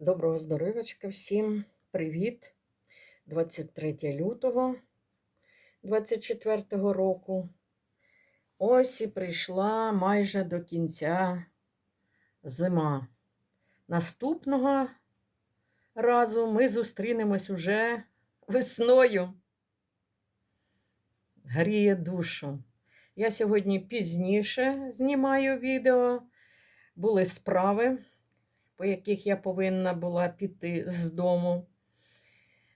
Доброго здоров'ячка всім. Привіт. 23 лютого 24 року. Ось і прийшла майже до кінця зима. Наступного разу ми зустрінемось уже весною. Гріє душу. Я сьогодні пізніше знімаю відео. Були справи по яких я повинна була піти з дому.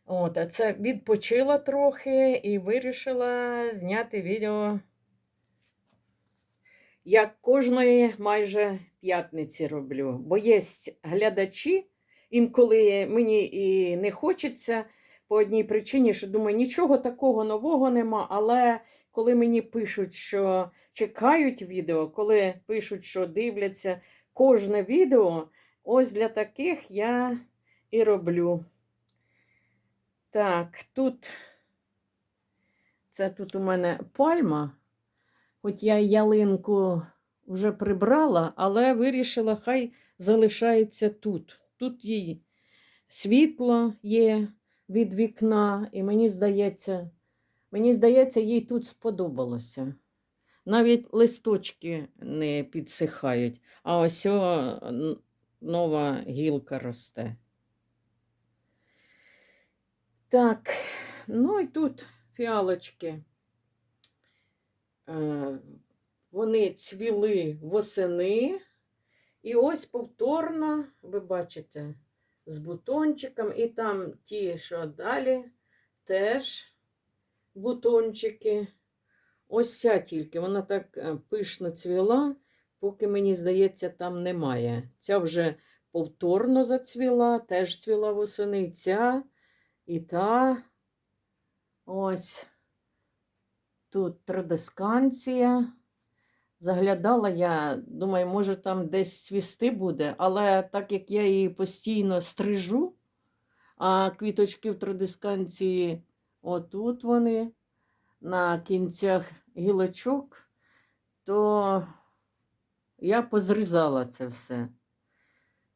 От, а це відпочила трохи і вирішила зняти відео, як кожної майже п'ятниці роблю. Бо є глядачі, інколи мені і не хочеться по одній причині, що думаю, нічого такого нового нема, але коли мені пишуть, що чекають відео, коли пишуть, що дивляться кожне відео. Ось для таких я і роблю. Так, тут це тут у мене пальма, хоч я ялинку вже прибрала, але вирішила, хай залишається тут. Тут їй світло є від вікна, і мені здається, мені здається, їй тут сподобалося. Навіть листочки не підсихають. А ось о, нова гілка росте. Так, ну і тут фіалочки. Е, Вони цвіли восени. І ось повторно, ви бачите, з бутончиком, і там ті, що далі, теж бутончики. Ось ця тільки, вона так е, пишно цвіла поки, мені здається, там немає. Ця вже повторно зацвіла, теж цвіла восени. Ця і та. Ось тут традисканція. Заглядала я, думаю, може, там десь цвісти буде, але так як я її постійно стрижу, а квіточки в традисканції отут вони на кінцях гілочок, то я позрізала це все.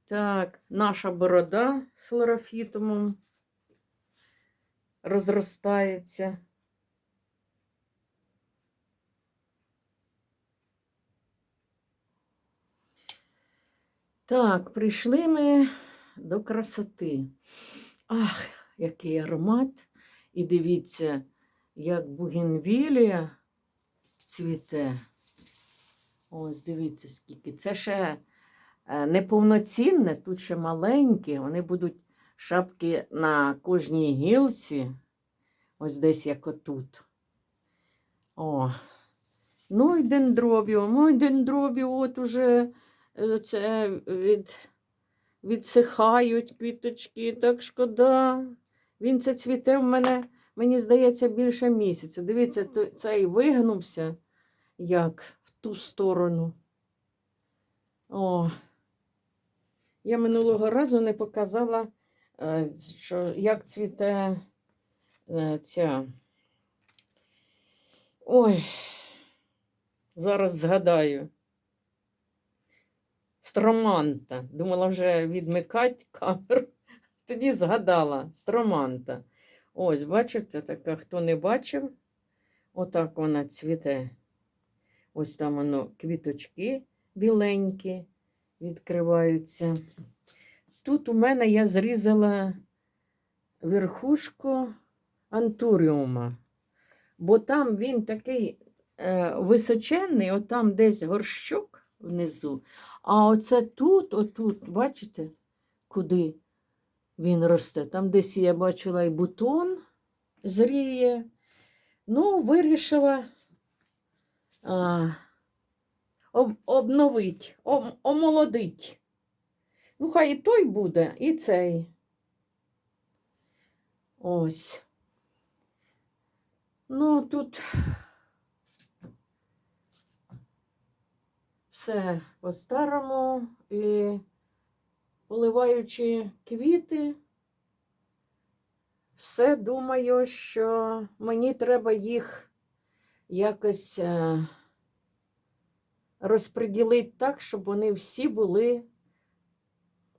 Так, наша борода з хлорофітумом розростається. Так, прийшли ми до красоти. Ах, який аромат. І дивіться, як бугенвілія цвіте. Ось, дивіться, скільки. Це ще е, неповноцінне, тут ще маленькі. Вони будуть шапки на кожній гілці. Ось десь як отут. О. Ну і дендробіо. Ну і дендробіо от уже е, це від, відсихають квіточки. Так шкода. Він це цвіте в мене, мені здається, більше місяця. Дивіться, цей вигнувся як ту сторону. О, я минулого разу не показала, е, що як цвіте е, ця. Ой, зараз згадаю. Строманта. Думала вже відмикати камеру. Тоді згадала строманта. Ось, бачите, така, хто не бачив, отак вона цвіте. Ось там воно квіточки біленькі відкриваються. Тут у мене я зрізала верхушку антуріума, бо там він такий е, височенний, отам десь горщок внизу. А оце тут, отут, бачите, куди він росте? Там десь я бачила і бутон зріє. Ну, вирішила а, об, обновить, ом, омолодить. Ну, хай і той буде, і цей. Ось. Ну, тут все по-старому і поливаючи квіти, все думаю, що мені треба їх якось е, розподілити так, щоб вони всі були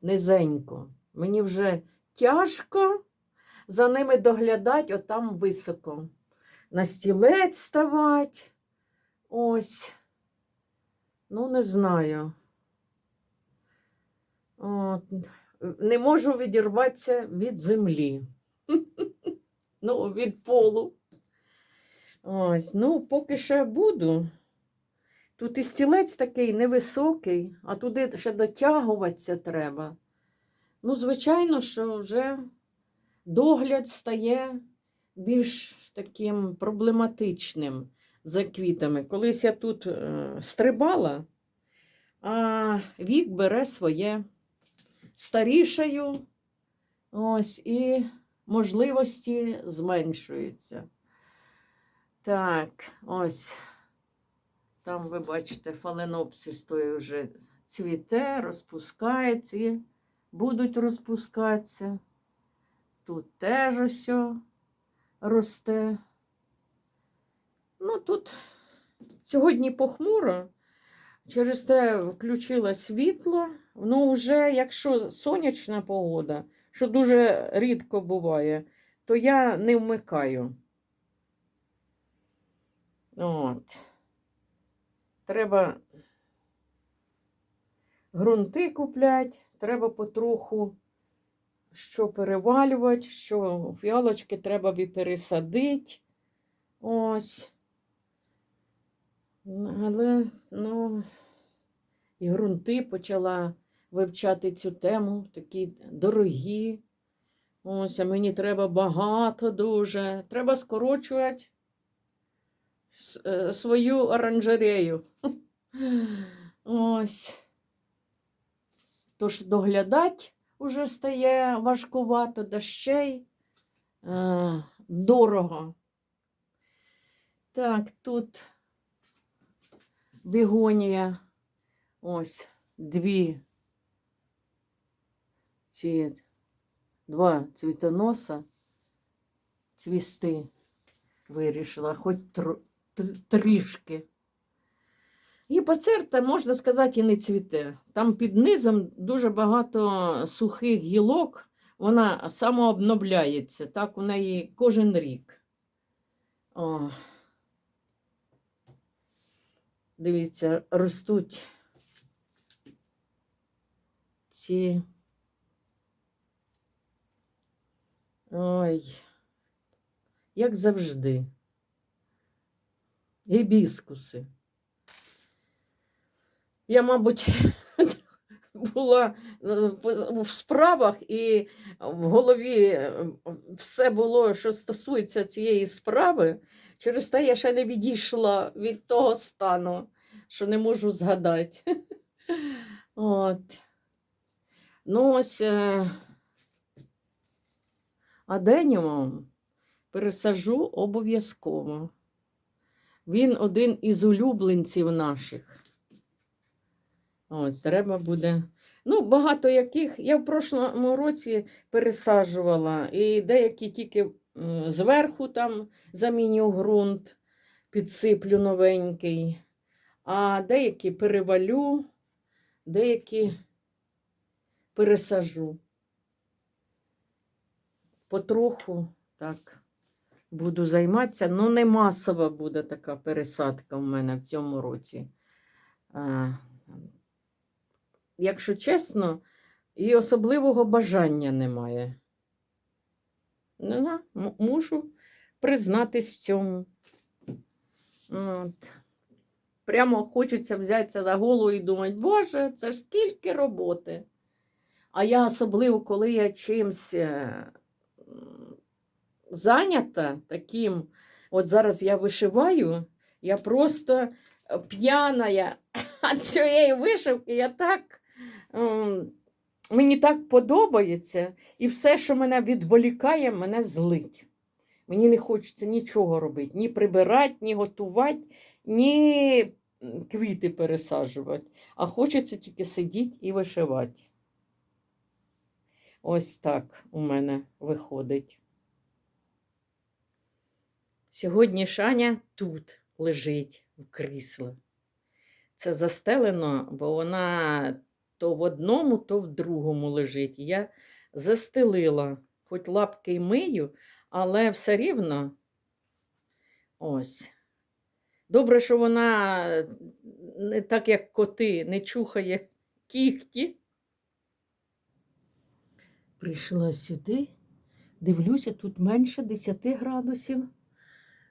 низенько. Мені вже тяжко за ними доглядати отам високо. На стілець ставать. Ось. Ну, не знаю. От. Не можу відірватися від землі. Ну, від полу. Ось, ну, поки ще буду. Тут і стілець такий невисокий, а туди ще дотягуватися треба. Ну, звичайно, що вже догляд стає більш таким проблематичним за квітами. Колись я тут е, стрибала, а вік бере своє. Старішаю, ось, і можливості зменшуються. Так, ось. Там, ви бачите, фаленопсис той вже цвіте, розпускається і будуть розпускатися. Тут теж ось росте. Ну, тут сьогодні похмуро, через те включила світло. Ну, вже якщо сонячна погода, що дуже рідко буває, то я не вмикаю. От. Треба ґрунти купляти, треба потроху що перевалювати, що фіалочки треба і пересадити. Ось. Але, ну, і ґрунти почала вивчати цю тему, такі дорогі. Ось, а мені треба багато дуже. Треба скорочувати свою оранжерею. Ось. Тож доглядати уже стає важкувато, да ще й е, дорого. Так, тут бігонія. Ось дві ці два цвітоноса цвісти вирішила, хоч трішки. Гіпоцерта, можна сказати, і не цвіте. Там під низом дуже багато сухих гілок, вона самообновляється, так у неї кожен рік. О. Дивіться, ростуть ці. Ой, як завжди. Гібіскуси. Я, мабуть, була е, в справах, і в голові е, все було, що стосується цієї справи. Через те я ще не відійшла від того стану, що не можу згадати. От. Ну, ось е, аденіумом пересажу обов'язково. Він один із улюбленців наших. Ось, треба буде. Ну, багато яких. Я в прошлому році пересаджувала, і деякі тільки зверху там заміню ґрунт, підсиплю новенький, а деякі перевалю, деякі пересажу. Потроху так буду займатися. Ну, не масова буде така пересадка в мене в цьому році. Якщо чесно, і особливого бажання немає. Ну, м- мушу признатись в цьому. От. Прямо хочеться взятися за голову і думати, Боже, це ж скільки роботи. А я особливо, коли я чимсь е, зайнята таким, от зараз я вишиваю, я просто п'яна від цієї вишивки, я так, ем, мені так подобається, і все, що мене відволікає, мене злить. Мені не хочеться нічого робити, ні прибирати, ні готувати, ні квіти пересаджувати, а хочеться тільки сидіти і вишивати. Ось так у мене виходить. Сьогодні Шаня тут лежить в кріслі. Це застелено, бо вона то в одному, то в другому лежить. Я застелила, хоч лапки й мию, але все рівно ось. Добре, що вона не так, як коти, не чухає кіхті. Прийшла сюди, дивлюся, тут менше 10 градусів.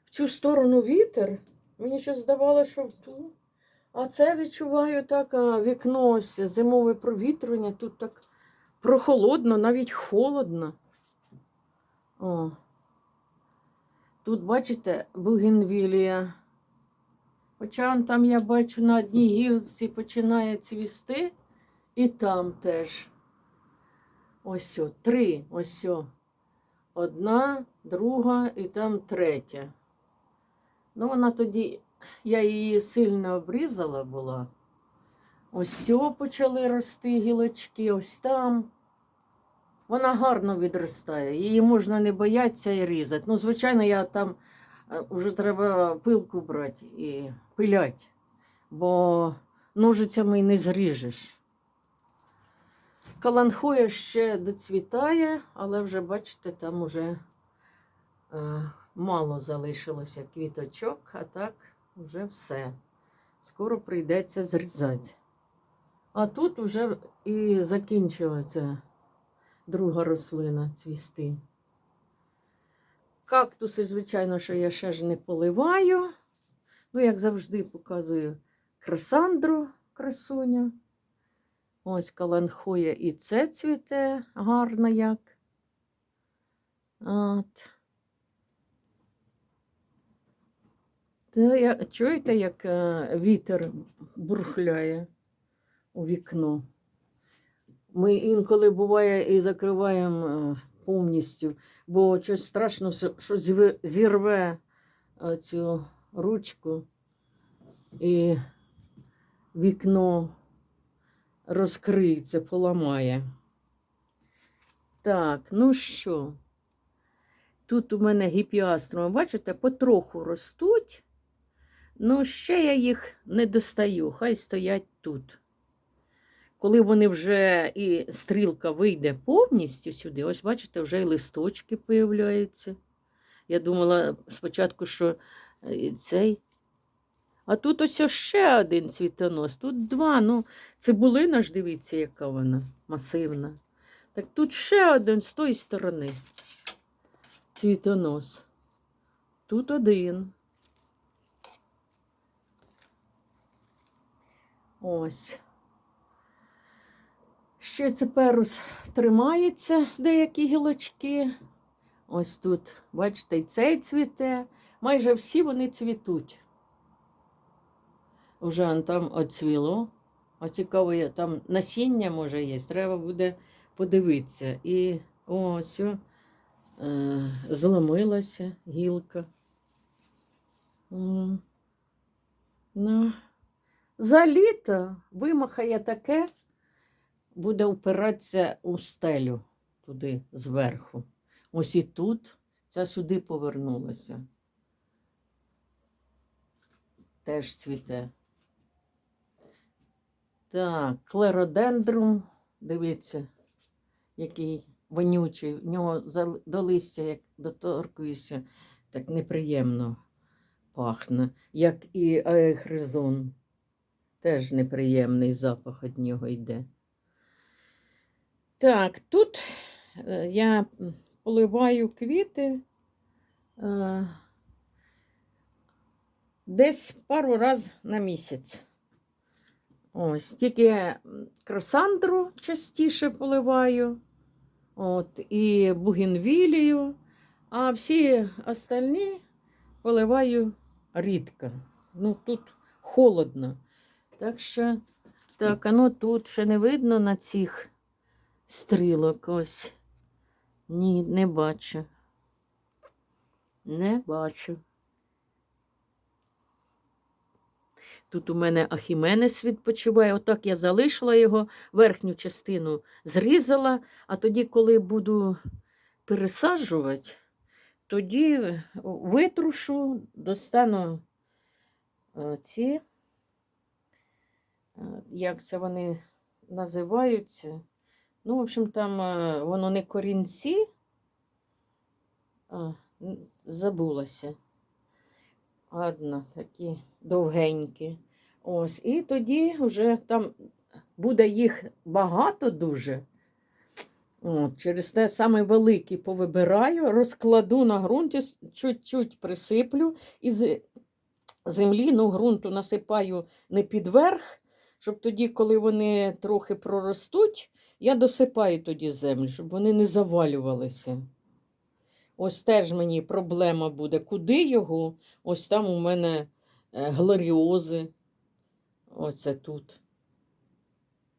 В цю сторону вітер. Мені ще здавалося, що в ту. А це відчуваю так, а, вікно ось зимове провітрювання, тут так прохолодно, навіть холодно. О. Тут, бачите, бугенвілія. Хоча там я бачу на одній гілці починає цвісти, і там теж. Ось о, три. Ось о. Одна, друга і там третя. Ну, вона тоді, я її сильно обрізала була. Ось почали рости гілочки, ось там. Вона гарно відростає. Її можна не боятися і різати. Ну, звичайно, я там е, вже треба пилку брати і пилять, бо ножицями не зріжеш. Каланхоя ще доцвітає, але вже, бачите, там уже е, мало залишилося квіточок, а так вже все. Скоро прийдеться зрізати. А тут вже і закінчилася друга рослина цвісти. Кактуси, звичайно, що я ще ж не поливаю. Ну, як завжди, показую красандру красуня. Ось каланхоя і це цвіте гарно як. От. Та чуєте, як е, вітер бурхляє у вікно? Ми інколи буває і закриваємо е, повністю, бо щось страшно, що що зірве е, цю ручку і вікно розкриється, поламає. Так, ну що? Тут у мене гіпіаструми, бачите, потроху ростуть. Ну, ще я їх не достаю, хай стоять тут. Коли вони вже і стрілка вийде повністю сюди, ось бачите, вже і листочки появляються. Я думала спочатку, що е, цей. А тут ось ще один цвітонос, тут два. Ну, цибулина ж дивіться, яка вона масивна. Так тут ще один з тої сторони. Цвітонос. Тут один. Ось. Ще цеперус тримається деякі гілочки. Ось тут, бачите, і цей цвіте. Майже всі вони цвітуть. Уже там оцвіло. А цікаво, там насіння може є, треба буде подивитися. І ось е, зламилася гілка. Ну, за літо вимахає таке, буде впиратися у стелю туди зверху. Ось і тут ця сюди повернулася. Теж цвіте. Так, клеродендрум, дивіться, який вонючий. В нього до листя, як доторкуєшся, так неприємно пахне, як і аехризон. Теж неприємний запах від нього йде. Так, тут е, я поливаю квіти е, десь пару разів на місяць. Ось, тільки кросандру частіше поливаю, от, і бугенвілію, а всі остальні поливаю рідко. Ну, тут холодно. Так що, так, а ну тут ще не видно на цих стрілок ось. Ні, не бачу. Не бачу. Тут у мене Ахіменес відпочиває. Отак я залишила його, верхню частину зрізала, а тоді, коли буду пересаджувати, тоді витрушу, достану е, ці, як це вони називаються. Ну, в общем, там е, воно не корінці. А, забулася. Ладно, такі довгенькі. Ось. І тоді вже там буде їх багато дуже. От, через те саме великі повибираю, розкладу на ґрунті, чуть-чуть присиплю і з землі, ну, ґрунту насипаю не під верх, щоб тоді, коли вони трохи проростуть, я досипаю тоді землю, щоб вони не завалювалися. Ось теж мені проблема буде. Куди його? Ось там у мене е, глоріози. Оце тут.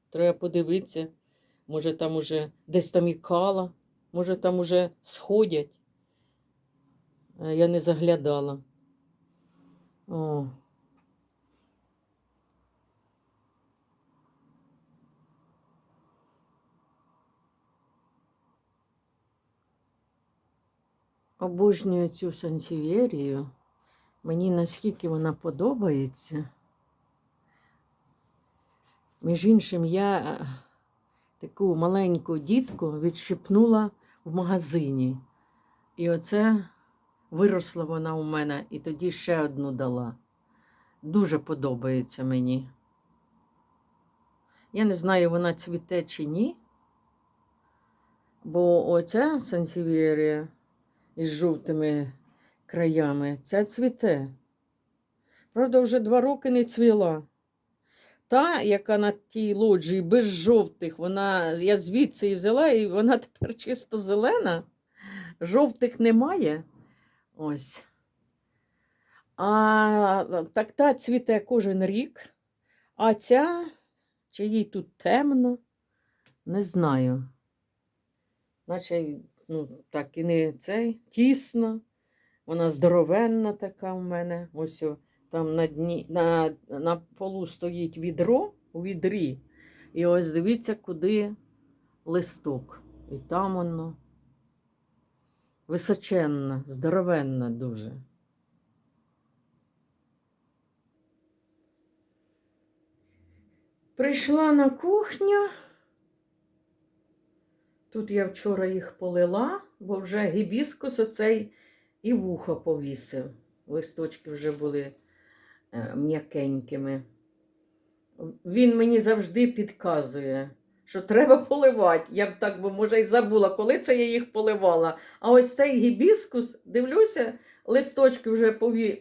Треба подивитися. Може, там уже десь там і кала, може, там уже сходять. Е, Я не заглядала. О. Обожнюю цю сансівєрію. Мені наскільки вона подобається. Між іншим, я е, таку маленьку дітку відщипнула в магазині. І оце виросла вона у мене, і тоді ще одну дала. Дуже подобається мені. Я не знаю, вона цвіте чи ні. Бо оця сансівєрія із жовтими краями, ця цвіте. Правда, вже два роки не цвіла. Та, яка на тій лоджії без жовтих, вона, я звідси її взяла, і вона тепер чисто зелена. Жовтих немає. Ось. А так та цвіте кожен рік. А ця, чи їй тут темно, не знаю. Наче, ну, так і не цей, тісно. Вона здоровенна така в мене. Ось о, там на, дні, на, на полу стоїть відро у відрі. І ось дивіться, куди листок. І там воно височенна, здоровенна дуже. Прийшла на кухню. Тут я вчора їх полила, бо вже гібіскус оцей і вухо повісив. Листочки вже були е, м'якенькими. Він мені завжди підказує, що треба поливати. Я б так би, може, й забула, коли це я їх поливала. А ось цей гібіскус, дивлюся, листочки вже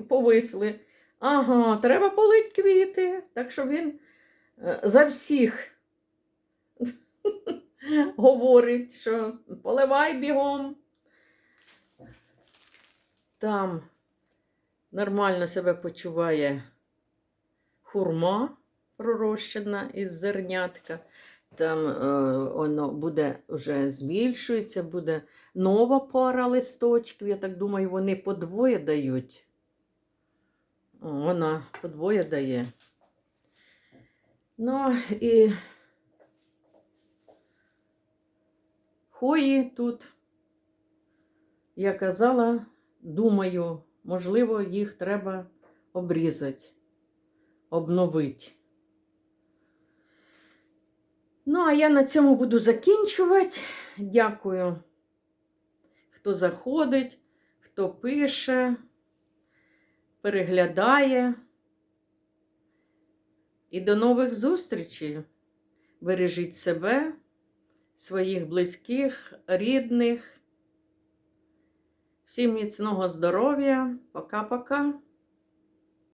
повисли. Ага, треба полити квіти. Так що він е, за всіх говорить, що поливай бігом. Там нормально себе почуває хурма пророщена із зернятка. Там е, воно буде вже збільшується, буде нова пара листочків. Я так думаю, вони подвоє дають. О, вона подвоє дає. Ну і хої тут, я казала, думаю, можливо, їх треба обрізати, обновити. Ну, а я на цьому буду закінчувати. Дякую, хто заходить, хто пише, переглядає. І до нових зустрічей. Бережіть себе, своїх близьких, рідних. Всім міцного здоров'я. Пока-пока.